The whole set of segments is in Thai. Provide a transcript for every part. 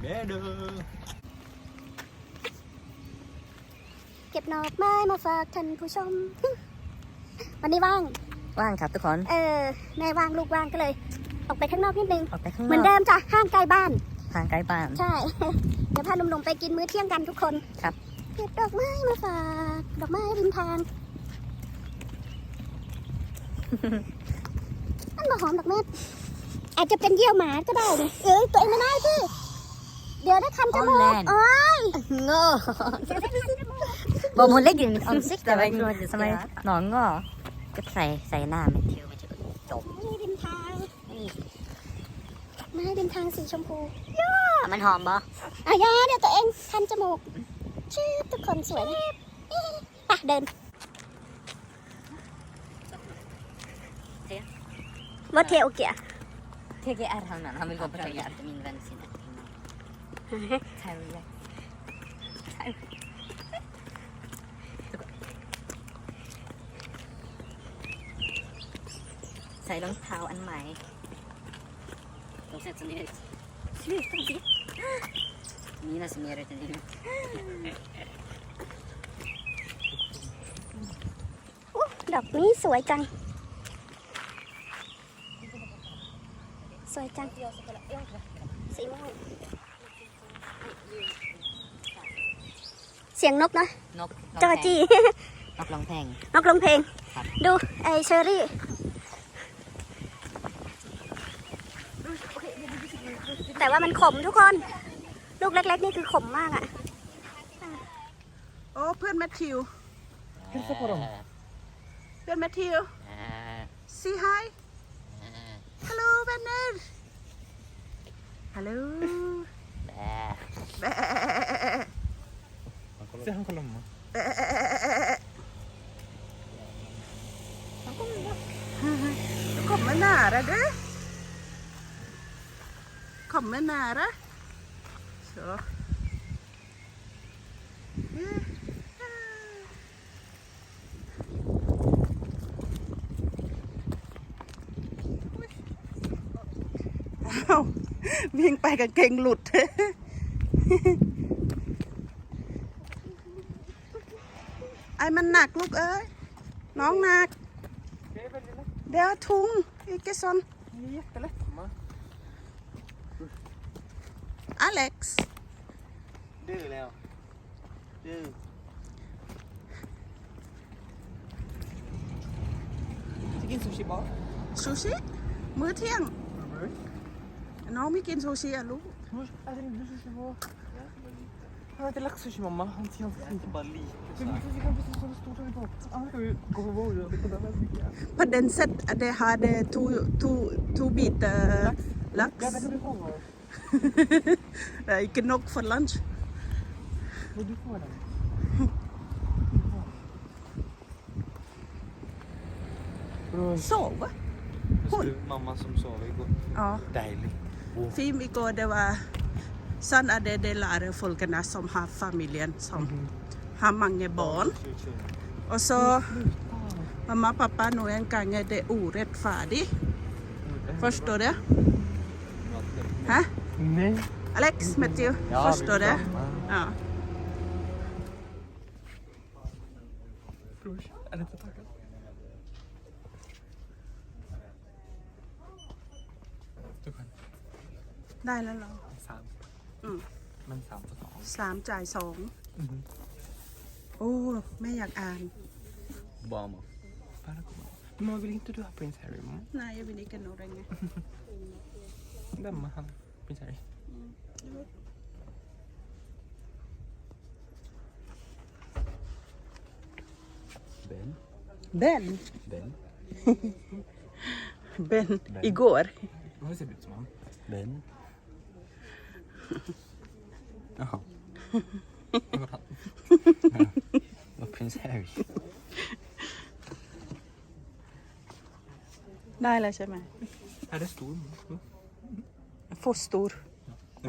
แม่เด้อเก็บดอกไม้มาฝากท่านผู้ชม วันนี้ว่าง ว่างครับทุกคน เออ แม่ว่างลูกว่างก็เลย ออกไปข้างนอกนิดนึง ออกไปข้างนเหมือนอเดิกมจ้ะ ห้างใกล้บ้าน ทางใกล้บ้าน ใช่ เดี๋ยวพาหนุ่มๆไปกินมื้อเที่ยงกันทุกคนครับ เก็บดอกไม้มาฝาก ดอกไม้ริมทางนั่นมาหอมดอกเม็ดอาจจะเป็นเยี่ยวหมาก็ได้นะเอ้ยตัวเองไม่ได้พี่ เดี๋ยวได้คันจมูก Holland โอ้ยโง่บอกมันเล็กอยู่ออนซิกแต่ว่าทำไมหนอนก็ก็ใส่ใส่หน้ามันเที่ยวมันจะจบนี่ริมทางนี่ไม้ริมทางสีชมพูมันหอมบ่อะยาเดี๋ยวตัวเองคันจมูก ชื่อทุกคนสวยนะไปเดินรถเทโอเกีย TGR hamnar, han vill gå på TGR till min vän sin Terry. Säg รองเท้าอันใหม่ De ser inte så ner ut. Sluta se! Mina ser mer ut än dina. อู้ดอกนี้สวยจัง สวยจัง สีม่วง สียงนกนะนกจอจีนกร้องเพลงนกลงเพลงครับดูไอเชอรี่แต่ว่ามันขมทุกคน ลูกเล็ก ๆ นี่คือขมมากอะโอ้เพื่อนแมทธิว Hälsa på dem. เพื่อนแมทธิว say hi hello แวนเนอร์ hello แบะ Se han kollar mamma. ขมไม่น่าระเด้อขมไม่น่าระ så อ้าววิ่งไปกับเก่งหลุด ไอ้มันหนักลูกเอ้ยน้องหนัก เดี๋ยวทุงอีกสัน Det är jättelätt mamma. Alex Det är det Leo. Du. Ska in sushi bar? ซูชิมื้อเที่ยงน้องไม่กินซูชิอะลูก Mors, är det inte sushi bar? Han har inte lagt sushi mamma. Han ser han inte bara lite så här. Vi kan precis så stort har vi gått. Annars ska vi gå på vår och det kommer väldigt mycket. ประเด็นเสร็จเดฮาเดทูทูทูบีตลัก Ja, det kan du få vara. กินนก for lunch Men du får den. โซวะ Hon. Mamma som sov igår. อ๋อ Dejlig. ฟิล์มอี กเดว่าซันอเดเดลาเรฟอลกันนะสมฮาฟามิเลียนสมฮามังเงบอน och så mamma och pappa nu en gång är det orättfärdigt förstår du Hä? Nej. Alex Matthew förstår du ja Brors, är det inte taggad? ทุกค มมันสามต่อสองสามจ่ายสองโอ้แม่อยากอ่าน Obama. Barack Obama. Men vill inte du ha prins Harry? mamma? นายวินิกันโนเรงไง Vem är han? Prins Harry? Ben. เบน Ben. เบนอีกอร์ Vad ser det ut som han? Ben. Jaha. Vad han? Vad prins Harry? ได้แล้วใช่ไหม Är det stor? ฟอสตูร์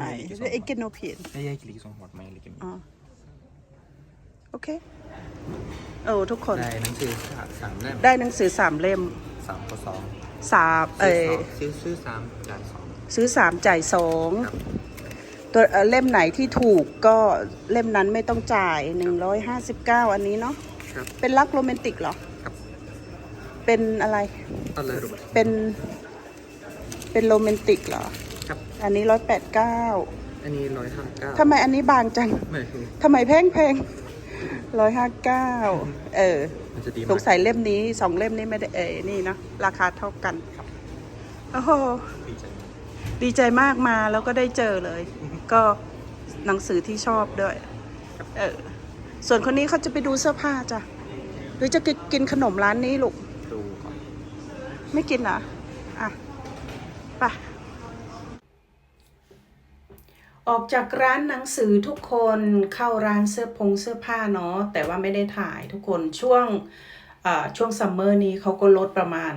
Nej, ไอ้ men jag är เอ็ lika กเกนโนเพียน som- Nej, jag är inte lika som hårt, men jag är lika mycket. อ๋อโอเคโอ้ทุกคน Nej, den ser sám läm. ได้หนังสือสามเล่ม Sám på sám. สามเออ Syr, syr sám, där sám. ซื้อสามจ่ายสองตัวเอ่อเล่มไหนที่ถูกก็เล่มนั้นไม่ต้องจ่าย 159 อันนี้เนาะครับ เป็นรักโรแมนติกเหรอครับ เป็นอะไร อะไรรูเป็นเป็นโรแมนติกเหรอครับ อันนี้ร้อยแปดเก้าอันนี้ร้อยห้าเก้าทำไมอันนี้บางจังไม่คือทำไมแพงแพงร้อยห้าเก้าเออ มันจะดีสมางกสัยเล่มนี้สองเล่มนี้ไม่ได้เออนี่นะราคาเท่ากันโอ้โห ดีใจมากดีใจมากมาแล้วก็ได้เจอเลย ก็หนังสือที่ชอบด้วย เออ ส่วนคนนี้เขาจะไปดูเสื้อผ้าจ้ะ หรือจะกินขนมร้านนี้ลูก ดูก่อน ไม่กินเหรอ อะ ไป ออกจากร้านหนังสือทุกคนเข้าร้านเสื้อพงเสื้อผ้าเนาะ แต่ว่าไม่ได้ถ่ายทุกคนช่วงอ่าช่วงซัมเมอร์นี้เขาก็ลดประมาณ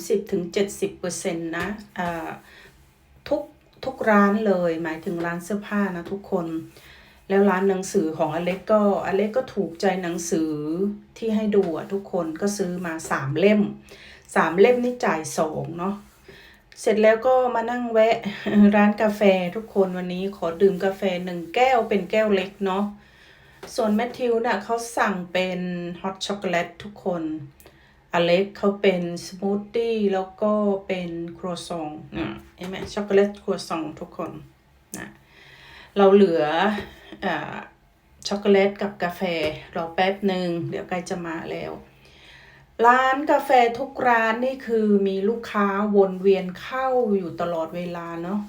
30-70%นะอ่าทุกทุก ร้านเลย หมายถึงร้านเสื้อผ้านะทุกคน แล้วร้านหนังสือของอเล็กก็อเล็กก็ถูกใจหนังสือที่ให้ดูอะทุกคนก็ซื้อมาสามเล่มสามเล่มนี่จ่ายสองเนาะเสร็จแล้วก็มานั่งแวะร้านกาแฟทุกคนวันนี้ขอดื่มกาแฟหนึ่งแก้วเป็นแก้วเล็กเนาะส่วนแมทธิวน่ะเขาสั่งเป็นฮอตช็อกโกแลตทุกคน อเล็กเขาเป็นสมูทตี้แล้วก็เป็นครัวซองอะเห็นไหมช็อกโกแลตครัวซองทุกคนนะเราเหลืออาช็อกโกแลตกับกาแฟรอแป๊บหนึ่งเดี๋ยวใกล้จะมาแล้ว ร้านกาแฟทุกร้านนี่คือมีลูกค้าวนเวียนเข้าอยู่ตลอดเวลาเนาะ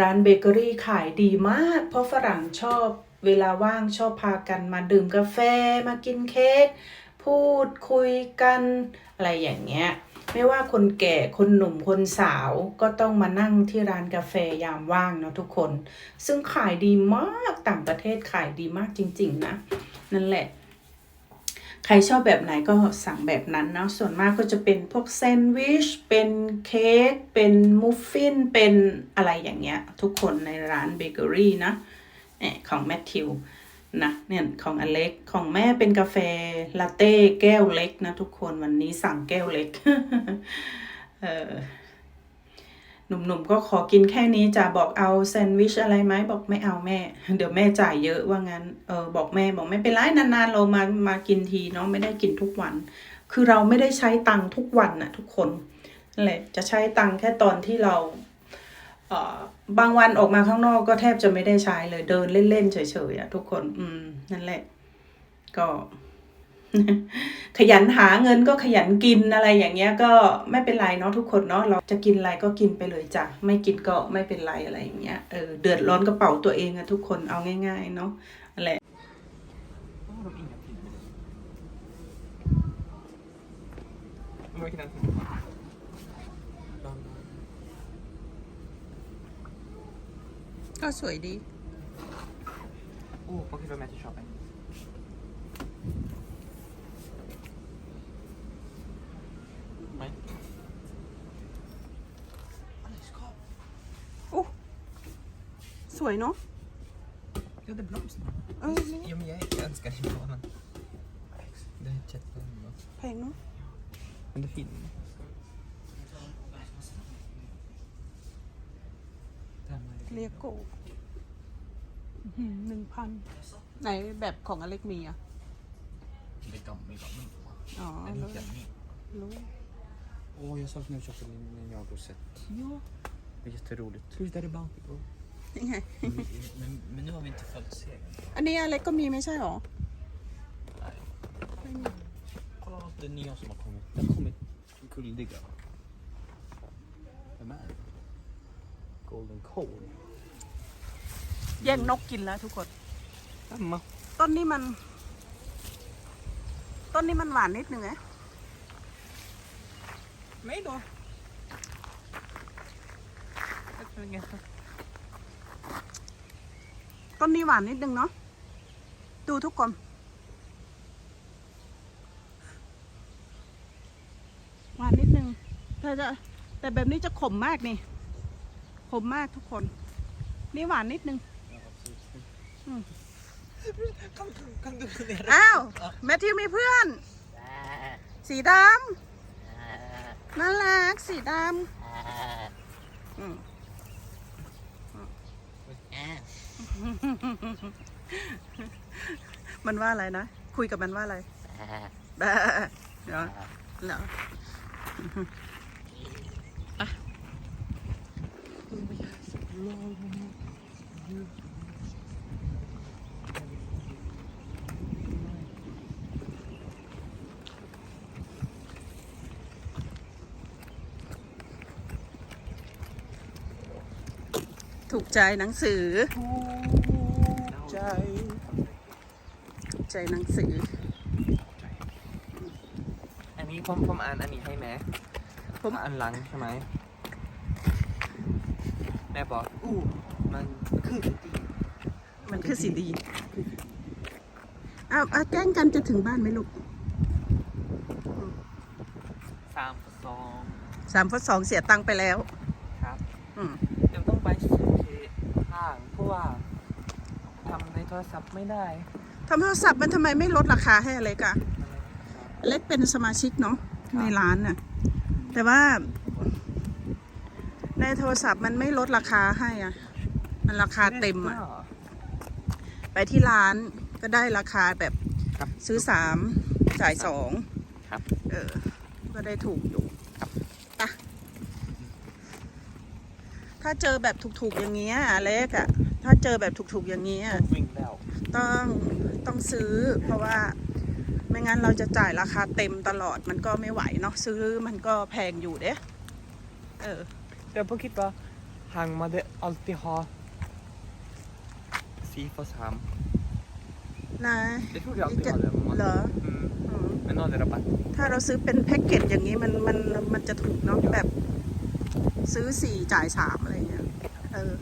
ร้านเบเกอรี่ขายดีมาก เพราะฝรั่งชอบเวลาว่างชอบพากันมาดื่มกาแฟมากินเค้ก พูดคุยกันอะไรอย่างเงี้ยไม่ว่าคนแก่คนหนุ่มคนสาวก็ต้องมานั่งที่ร้านกาแฟยามว่างเนาะทุกคน ซึ่งขายดีมากต่างประเทศขายดีมากจริง ๆ นะ นั่นแหละ ใครชอบแบบไหนก็สั่งแบบนั้นเนาะส่วนมากก็จะเป็นพวกแซนด์วิชเป็นเค้กเป็นมุฟฟินเป็นอะไรอย่างเงี้ย ทุกคนในร้านเบเกอรี่นะเนี่ยของแมทธิว นะเนี่ยของอเล็กของแม่เป็นกาแฟลาเต้แก้วเล็กนะทุกคนวันนี้สั่งแก้วเล็กเออหนุ่มๆก็ขอกินแค่นี้จะบอกเอาแซนด์วิชอะไรไหมบอกไม่เอาแม่ เดี๋ยวแม่จ่ายเยอะว่างั้นเออบอกแม่บอกไม่เป็นไรนานๆเรามามากินทีเนาะไม่ได้กินทุกวัน คือเราไม่ได้ใช้ตังค์ทุกวันน่ะทุกคนนั่นแหละจะใช้ตังค์แค่ตอนที่เรา บางวันออกมาข้างนอกก็แทบจะไม่ได้ใช้เลยเดินเล่นๆเฉยๆอะทุกคน อืม นั่นแหละ ก็ ขยันหาเงินก็ขยันกินอะไรอย่างเงี้ย ก็ไม่เป็นไรเนาะทุกคนเนาะเราจะกินอะไรก็กินไปเลยจ้ะไม่กินก็ไม่เป็นไรอะไรอย่างเงี้ยเออเดือดร้อนกระเป๋าตัวเองอะทุกคนเอาง่าย ๆ เนาะนั่นแหละ Oh, de ingenting. Men vad kan ก็สวยดี Oh, vad kan vi ha med till shopping? Nej. Alex, kom. สวยเนาะ Ja, det är blomster. เออ Ja, men jag, jag älskar libanen. Alex, det är jättebra. แพงเนาะ Men det är fint. เรียโกหนึ่งพันไหนแบบของอเล็กมีอะ Det är gammel, gammel. อ๋อ En รู้ klänning. รู้ Åh, jag saknar att köpa en jagosett. Ja. Det är jätteroligt. Who's that about? นี่ไง Men, men, men nu har vi inte följt serien. อันนี้อเล็กก็มีไม่ใช่หรอ Kolla det nya som har kommit. Det har kommit guldiga. Vem är det? Golden Coal. แย่งนกกินแล้วทุกคน Femma. ต้นนี้มัน ต้นนี้มันหวานนิดนึงไง Mig då. Tack så länge. ต้นนี้หวานนิดนึงเนาะ ดูทุกคน หวานนิดนึงแต่จะแต่แบบนี้จะขมมากนี่ ขมมากทุกคน นี่หวานนิดนึง Kan, kan du gå ner? อ้าวแมทธิวมีเพื่อน สีดำน่ารักสีดำอืม Äh. มันว่าอะไรนะ คุยกับมันว่าอะไรแบะเดี๋ยวแล้ว ถูกใจหนังสือใจ ถูกใจหนังสือ อันนี้ผมผมอ่านอันนี้ให้ไหมผมอ่านหลังใช่ไหมแม่บอกอู้มันคือดีมันคือสีดีอ้าวอ้าวแกล้งกันจะถึงบ้านไหมลูกสามสองสามฟุตสองเสียตังค์ไปแล้ว ครับอืมเดี๋ยวต้องไปซื้อที่ห้างเพราะว่าทำในโทรศัพท์ไม่ได้ทำโทรศัพท์มันทำไมไม่ลดราคาให้อเล็กอะอเล็กเป็นสมาชิกเนาะในร้านน่ะ แต่ว่า ในโทรศัพท์มันไม่ลดราคาให้อะมันราคาเต็มอะไปที่ร้านก็ได้ราคาแบบครับ ซื้อสามจ่ายสองครับ เออ ก็ได้ถูกอยู่ครับ ไปถ้าเจอแบบถูกๆอย่างเงี้ยอเล็กอะถ้าเจอแบบถูกๆอย่างเงี้ยต้องวิ่งแล้วต้องต้องซื้อ เพราะว่าไม่งั้นเราจะจ่ายราคาเต็มตลอดมันก็ไม่ไหวเนาะซื้อมันก็แพงอยู่เด้เออ เดี๋ยวพวกคิดว่าห้างมาเด alltid ha Sifa Sam นะ Jag trodde alltid hade det เหร mamma. อ Mm. อืม Men nu har det rabatt. ถ้าเราซื้อเป็นแพ็กเกจอย่างนี้มันมันมันจะถูกเนาะแบบ ซื้อสี่จ่ายสามอะไรเงี้ยเออ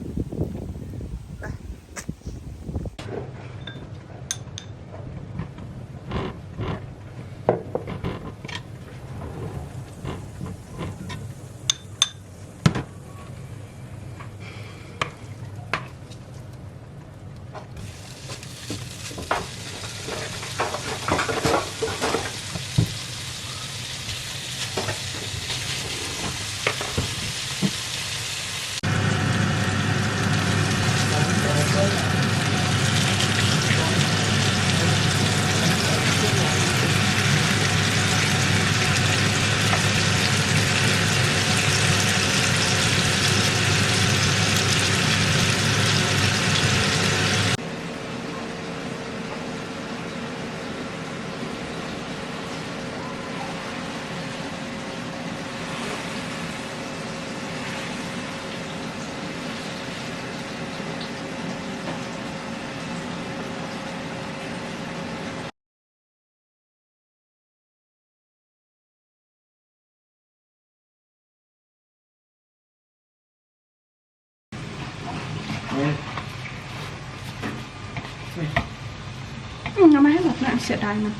ไป อืมเอามาให้หมดนะ เสียดายนะ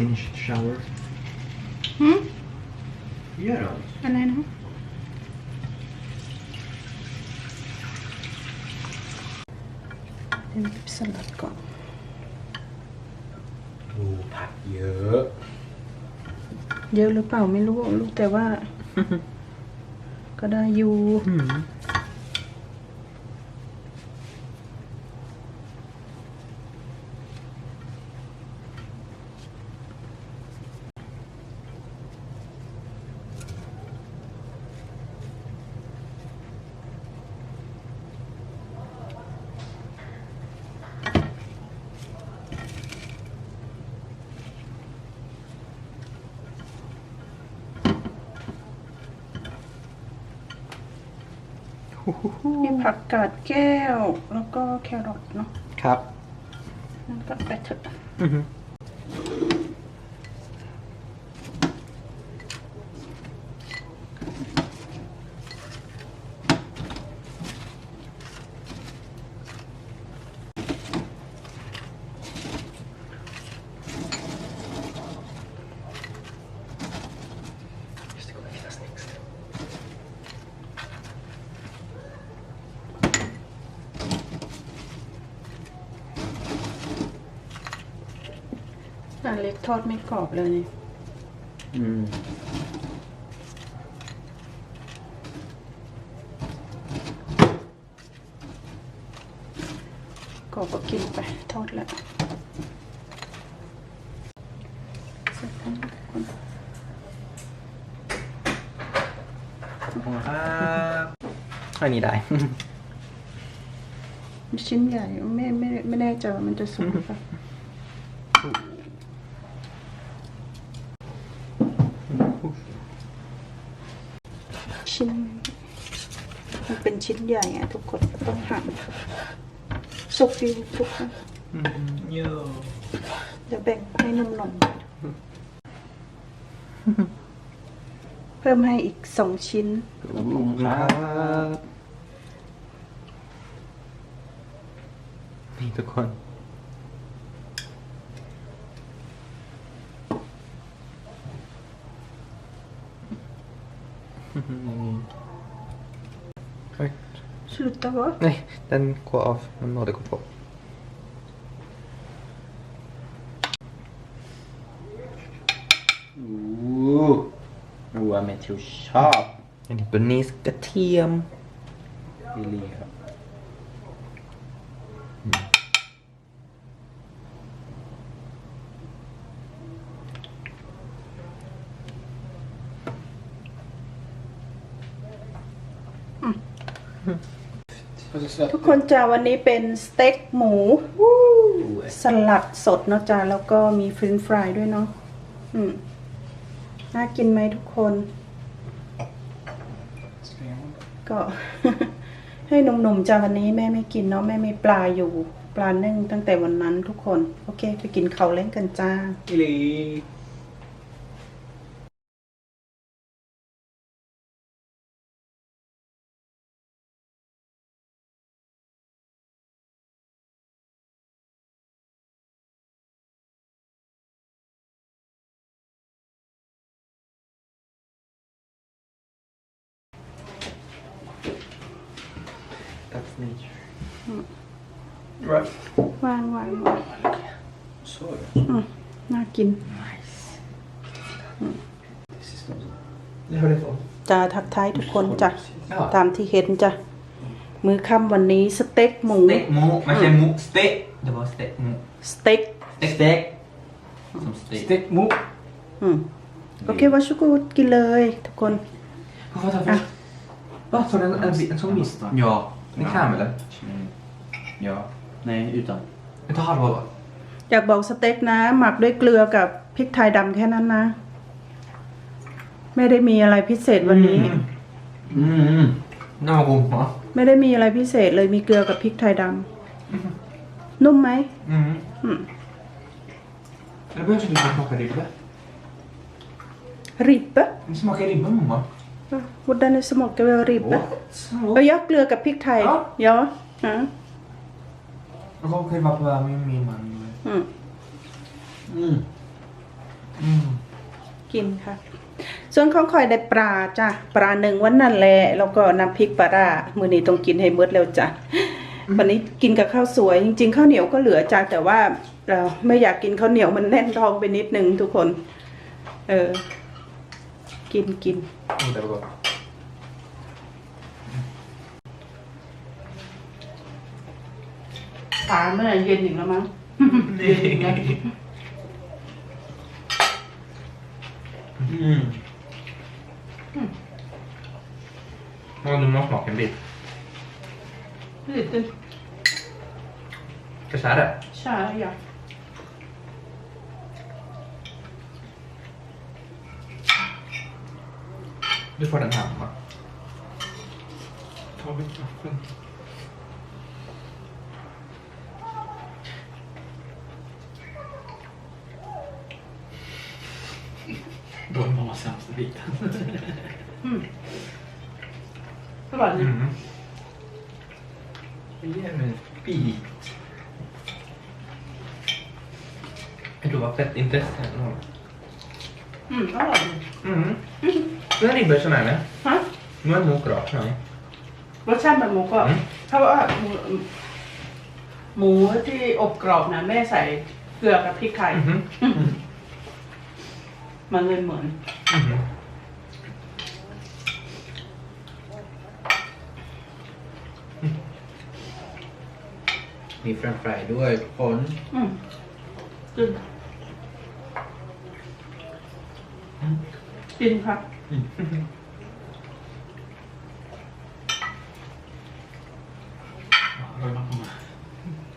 Okej. I'm gonna finish the shower. หืม Gör då. อะไรนะเดี๋ยวเก็บสลัดก่อนโอ้ผักเยอะ เยอะหรือเปล่าไม่รู้ รู้แต่ว่า ก็ได้อยู่มี ผักกาดแก้ว แล้วก็แครอทเนาะครับนั่นก็ไปเถอะ อันเล็กทอดไม่กรอบเลยนี่อืมกรอบก็กินไปทอดแล้วเสร็จแล้วทุกคนขอบคุณครับอันนี้ได้ ชิ้นใหญ่ไม่ไม่ไม่แน่ใจว่ามันจะสุกหรือเปล่าชิ้น มันเป็นชิ้น ใหญ่อะทุกคนต้องหั่นสุกอยู่ทุกคนเยอะเดี๋ยวแบ่งให้นุ่มหน่อยเพิ่มให้อีกสองชิ้นขอบคุณครับนี่ทุกคน Oj. Sluta va? Nej, den går av. Den nådde gå på. Ooh. รัวเมทิวชอบ อันนี้เป็นนิสกระเทียม ลิลี่ครับ คนจ้าวันนี้เป็นสเต็กหมูสลัดสดเนาะจ้าแล้วก็มีฟรนฟรายด้วยเนาะอืมน่ากินไหมทุกคน ก็ ให้หนุ่มๆจ้าวันนี้แม่ไม่กินเนาะแม่มีปลาอยู่ ปลานึ่งตั้งแต่วันนั้นทุกคน โอเค ไปกินเขาวเล่นกันจ้าลิลี่างวางวาง så อืมน่ากิน Det har du fått. จะทักทายทุกคนจ้ะ Ja. ตามที่เห็นจ้ะ มื้อค่ำวันนี้สเต็กหมู Stek mo. Man säger mo. Stek. Det var stek mo. สเต็ก Stek. Stek. Som stek. Stek mo. อืมโอเควัชกูดกินเลยทุกคน Varför tar först? Va? Tar den en, en sån bit? Ja. En kräm eller? Ja. Nej, utan. Vi tar halva då. อยากบอกสเต็กนะ หมักด้วยเกลือกับพริกไทยดำแค่นั้นนะ ไม่ได้มีอะไรพิเศษวันนี้ Mm. Den var god. va? ไม่ได้มีอะไรพิเศษเลยมีเกลือกับพริกไทยดำนุ่มไหม Mm. อืม Det behövs inte smaka ribba. ริบปะ Det smakar ribba mamma. วุดานสมอกเกลือริบปะ What? เอายักเกลือกับพริกไทยอ๋อยอฮะ Jag kommer kliva på min, min man. อืม Mm. Mm. กินค่ะ ส่วนของคอยได้ปลาจ้ะปลาหนึ่งวันนั่นแหละแล้วก็น้ำพริกปลาร่ามือนี้ต้องกินให้หมดแล้วจ้ะวันนี้กินกับข้าวสวย จริง ๆ ข้าวเหนียวก็เหลือจ้ะแต่ว่าเราไม่อยากกินข้าวเหนียวมันแน่นท้องไปนิดนึงทุกคน เออ กินกิน Mm, det var gott. ป ลาเมื่อเย็นอีกแล้วมั้ง Mm. Ja, du måste smaka en bit. ลิตร Ska jag säga det? ใช่อยาก Du får den här mamma. Ta vi mamma sämsta biten. อร่อยดี Mm. Ge mig en bit. Du har fett intresse. อืมอร่อยดี Mm. Den här ribban som är med. ฮะ Nu är mok rakt. Nej. รสชาติแบบหมูกรอบอืม ถ้าว่าหมูหมูที่อบกรอบนะแม่ใส่เกลือกับพริกไทย Mhm. มันเลยเหมือนมี แฟรนฟรายด้วยทุกคนอืมกินกินครับ อร่อยมากมาก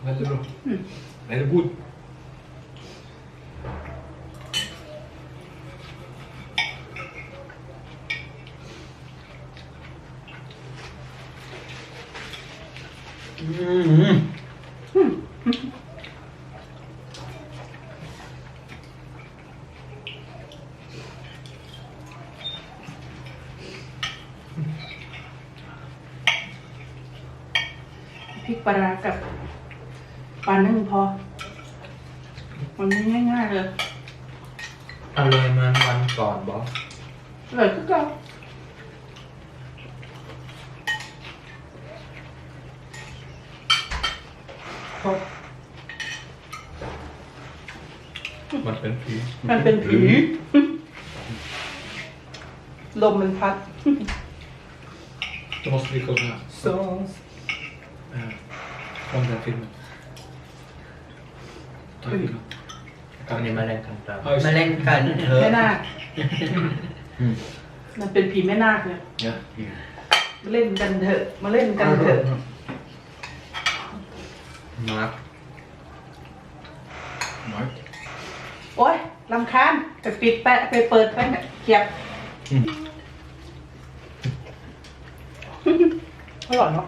väldigt bra väldigt god พริกปลาร้ากับปลานึ่งพอมันนี้ง่ายๆเลยอร่อยเหมือนวันก่อนบอสเลยก็เก่ามันเป็นผีมันเป็นผี ลมมันพัด Då måste vi kolla Sås. eh, om den filmen. Ta filmen. อันนี้มาเล่นกันครับเอาอีกมาเล่นกันเถอะแม่นาคอืมมันเป็นผีแม่นาคเนี่ย Ja. มาเล่นกันเถอะ มาเล่นกันเถอะมาร์ค Mark. โอ๊ยลำคาญไปปิดแปะไปเปิดไปเนี่ยเกียบอร่อยเนาะ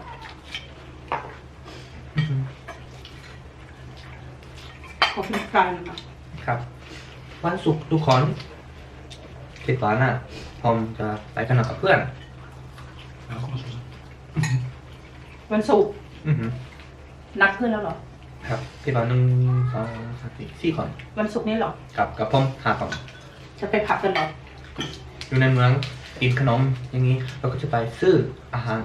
ขอบคุณกันนะครับ วันศุกร์ทุกคนคิดว่าน่ะผมจะไปกันกับเพื่อน Ja, kom och så. วันศุกร์อือหือนัดเพื่อนแล้วเหรอ ครับคิดว่าหนึ่งสองสามสี่สี่คนวันศุกร์นี้เหรอกับกับผมหาคนจะไปผับกันเหรอ อยู่ในเมืองกินขนมอย่างนี้เราก็จะไปซื้ออาหาร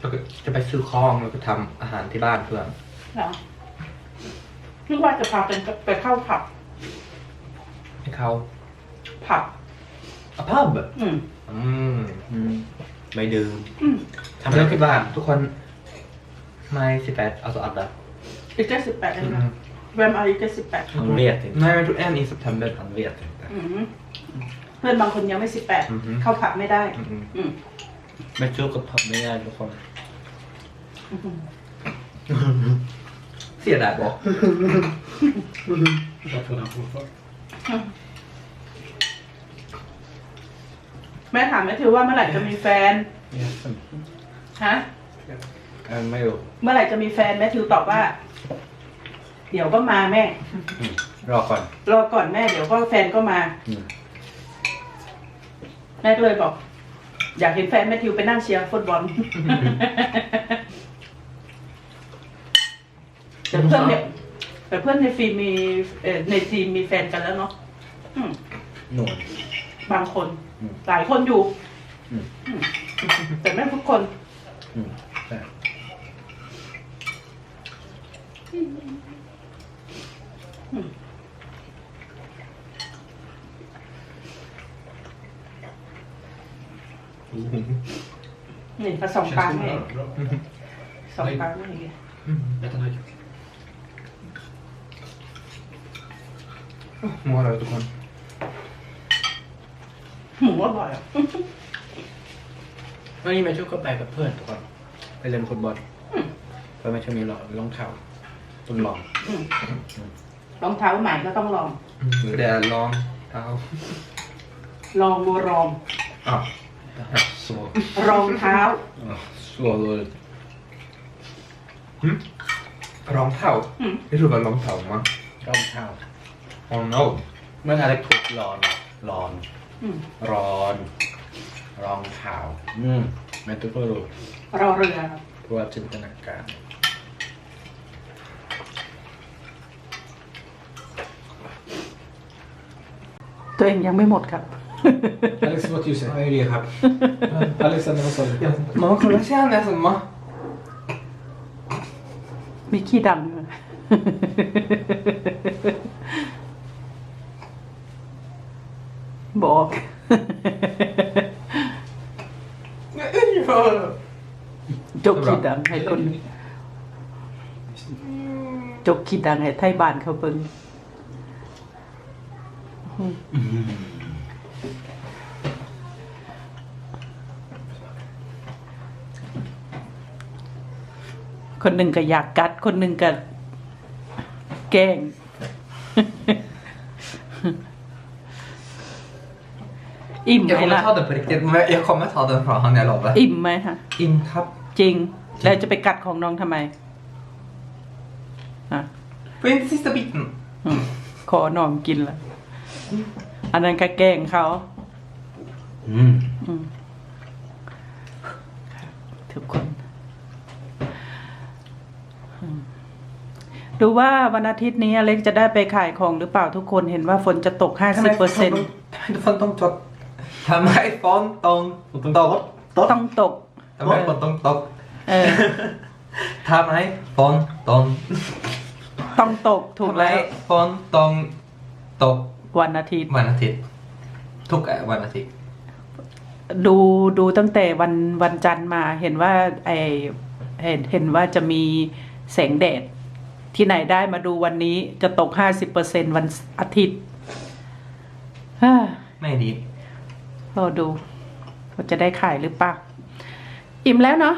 เราก็จะไปซื้อของแล้วก็ทำอาหารที่บ้านเพื่อนเหรอ นึกว่าจะพาเป็นไปเข้าผับให้เขาผับอะพับอืม อืมอืมไม่ดื่มอืมทำแล้วคิดว่าทุกคน ไม่สิบแปดเอาตัวอัพแล้วอีกแค่สิบแปดเองนะแวมอายุแค่สิบแปด Han vet inte. ไม่ทุกแอนอี September Han vet inte. เพื่อนบางคนยังไม่สิบแปดอือฮึเข้าผับไม่ได้อืมอืม Men tror att pappa är jävla fan. เสียดายบอก Varför han fortfarande? แม่ถามแม่ทิวว่าเมื่อไหร่จะมีแฟน Yes. ฮะ En majo. เมื่อไหร่จะมีแฟนแม่ทิวตอบว่า เดี๋ยวก็มาแม่ Bra fan. รอก่อนแม่เดี๋ยวก็แฟนก็มา Mm. แม่ก็เลยบอก อยากเห็นแฟนแม่ทิวไปนั่งเชียร์ฟุตบอล แต่เพื่อนเนี่ยแต่เพื่อนในฟิล์มมีเอ่อในทีมมีแฟนกันแล้วเนาะอืม Någon. บางคนอืมหลายคนอยู่อืม อืมแต่ไม่ทุกคน Mm. Där. นี่ผสมปลา Känns ให้ det bra? bra. สองปลาให้ Ät den här. มัวเลยทุกคน หมูอร่อยอะวันนี้แม่ชูก็ไปกับเพื่อนทุกคน ไปเล่นฟุตบอลเพราะแม่ชูมีหล่อรองเท้าต้องลองรองเท้าใหม่ก็ต้องลองแดดร้องเท้าลองบัวรองอะ Så, รองเท้า så dåligt. รองเท้าอืมไม่รู้ว่ารองเท้ามั้ง Rongtau. Oh no Men hade kort lon. Lon. อืม Ron. Rongtau. Mm. Men inte för att รอเรือ prova จินตนาการ ตัวเองยังไม่หมดครับ Alex, vad du säger? ไม่ดีครับ Alexander, vad sa du? มันคนละเช่นนะสมมติมีขี้ดำด้วย บอก จกขีดดังให้คน จกขีดดังให้ไทยบ้านเขาเบิ่งคนหนึ่งก็อยากกัด คนหนึ่งก็แกล้ง อิ่มไห Jag ม kommer ล่ะ ta den på riktigt, men jag kommer ta den från han, jag lovar. อิ่มไหมฮะ In tapp. จริง แล้วจะไปกัดของน้องทำไมอะ Få in till sista biten. อืมขอน้องกินละอันนั้นก็แกล้งเขา Mm. ทุกคนอืมดูว่าวันอาทิตย์นี้อเล็กจะได้ไปขายของหรือเปล่าทุกคนเห็นว่าฝนจะตก 50เปอร์เซ็นต์ Du får inte ta... Ta mig från tång, tång, ต้องตก Ta mig från tång, tång. เออ Ta mig från tång. ต้องตกถู Ta กแล้ว mig från tång, tång. วันอาทิตย์ วันอาทิตย์ทุกวันอาทิตย์ดูดูตั้งแต่วันวันจันทร์มาเห็นว่าไอเห็นเห็นว่าจะมีแสงแดด ที่ไหนได้มาดูวันนี้จะตกห้าสิบเปอร์เซ็นวันอาทิตย์ฮ่าไม่ดี รอดูว่าจะได้ขายหรือเปล่า อิ่มแล้วเนาะ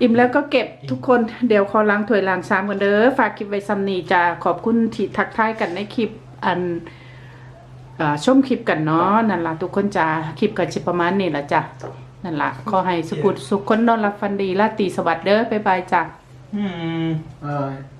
อิ่มแล้วก็เก็บทุกคน เดี๋ยวขอล้างถ้วยล้างชามกันเด้อ ฝากคลิปไว้ซ้ำนี้จะขอบคุณที่ทักทายกันในคลิปอันอ่าชมคลิปกันเนาะนั่นล่ะทุกคนจ้าคลิปกันชิประมาณนี้ละจ้ะนั่นล่ะขอให้สุขุสุขคนนอนรับฟันดีราตรีสวัสดิ์เด้อบ๊ายบายจ้ะอืม Bye.